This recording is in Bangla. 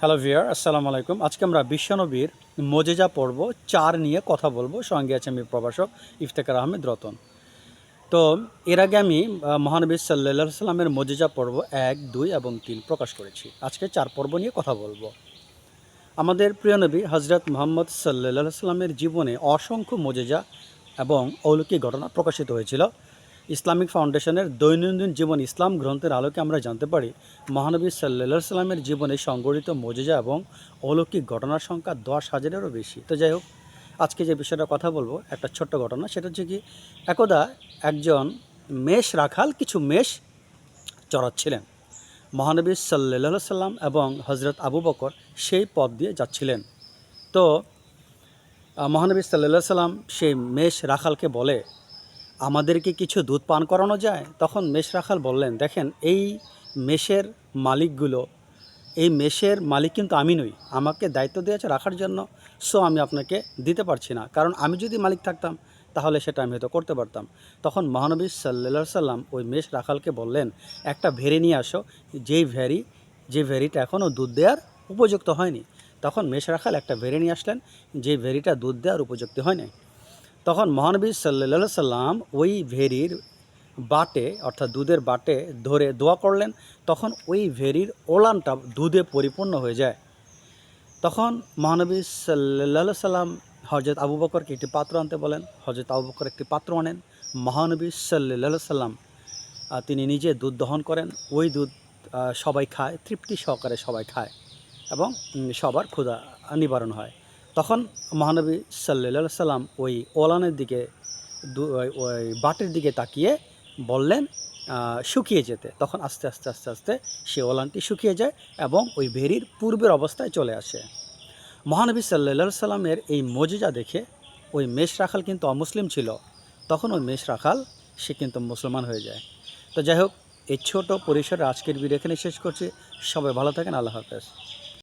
হ্যালো ভিয়ার আসসালামু আলাইকুম আজকে আমরা বিশ্বনবীর মজেজা পর্ব, চার নিয়ে কথা বলব। সঙ্গে আছে আমি প্রভাষক ইফতেকার আহমেদ রতন। তো, এর আগে আমি মহানবী সাল্লা সাল্লামের মজেজা পর্ব এক, দুই এবং তিন প্রকাশ করেছি। আজকে চার পর্ব নিয়ে কথা বলব। আমাদের প্রিয় নবী হজরত মোহাম্মদ সাল্লা সাল্লামের জীবনে অসংখ্য মজেজা এবং অলৌকিক ঘটনা প্রকাশিত হয়েছিল। ইসলামিক ফাউন্ডেশনের দৈনন্দিন জীবন ইসলাম গ্রন্থের আলোকে আমরা জানতে পারি, মহানবী সাল্লা সাল্লামের জীবনে সংগঠিত মজেজা এবং অলৌকিক ঘটনার সংখ্যা দশ হাজারেরও বেশি। তো যাই হোক, আজকে যে বিষয়টা কথা বলব, একটা ছোট্ট ঘটনা, সেটা হচ্ছে কি, একদা একজন মেষ রাখাল কিছু মেষ চড়াচ্ছিলেন। মহানবী সাল্লা সাল্লাম এবং হজরত আবু বকর সেই পথ দিয়ে যাচ্ছিলেন। তো মহানবী সাল্লা সাল্লাম সেই মেষ রাখালকে বলে আমাদেরকে কিছু দুধ পান করানো যায়? তখন মেষ রাখাল বললেন, দেখেন, এই মেষের মালিকগুলো, এই মেষের মালিক কিন্তু আমি নই। আমাকে দায়িত্ব দিয়েছে রাখার জন্য, সো আমি আপনাকে দিতে পারছি না। কারণ আমি যদি মালিক থাকতাম, তাহলে সেটা আমি হয়তো করতে পারতাম। তখন মহানবী সাল্লা সাল্লাম ওই মেষ রাখালকে বললেন, একটা ভেরি নিয়ে আসো। যেই ভেরি যে ভেরিটা এখনও দুধ দেওয়ার উপযুক্ত হয়নি। তখন মেষ রাখাল একটা ভেরি নিয়ে আসলেন, যে ভেরিটা দুধ দেওয়ার উপযুক্ত হয়নি তখন মহানবী সাল্লা সাল্লাম ওই ভেরির বাটে, অর্থাৎ দুধের বাটে ধরে দোয়া করলেন। তখন ওই ভেরির ওলানটা দুধে পরিপূর্ণ হয়ে যায়। তখন মহানবী সাল্লা সাল্লাম হজরত আবু বকরকে একটি পাত্র আনতে বলেন। হজরত আবু বকর একটি পাত্র আনেন। মহানবী সাল্লা সাল্লাম তিনি নিজে দুধ দহন করেন। ওই দুধ সবাই খায়, তৃপ্তি সহকারে সবাই খায় এবং সবার ক্ষুধা নিবারণ হয়। তখন মহানবী সাল্লা সাল্লাম ওই ওলানের দিকে ওই বাটের দিকে তাকিয়ে বললেন শুকিয়ে যেতে। তখন আস্তে আস্তে আস্তে আস্তে সে ওলানটি শুকিয়ে যায় এবং ওই ভেরির পূর্বের অবস্থায় চলে আসে। মহানবী সাল্লা সাল্লামের এই মজিজা দেখে ওই মেষ রাখাল কিন্তু অমুসলিম ছিল। তখন ওই মেষ রাখাল, সে কিন্তু মুসলমান হয়ে যায়। তো যাই হোক, এই ছোটো পরিসরে আজকের ভিডিও এখানে শেষ করছি। সবাই ভালো থাকেন, আল্লাহ হাফেজ।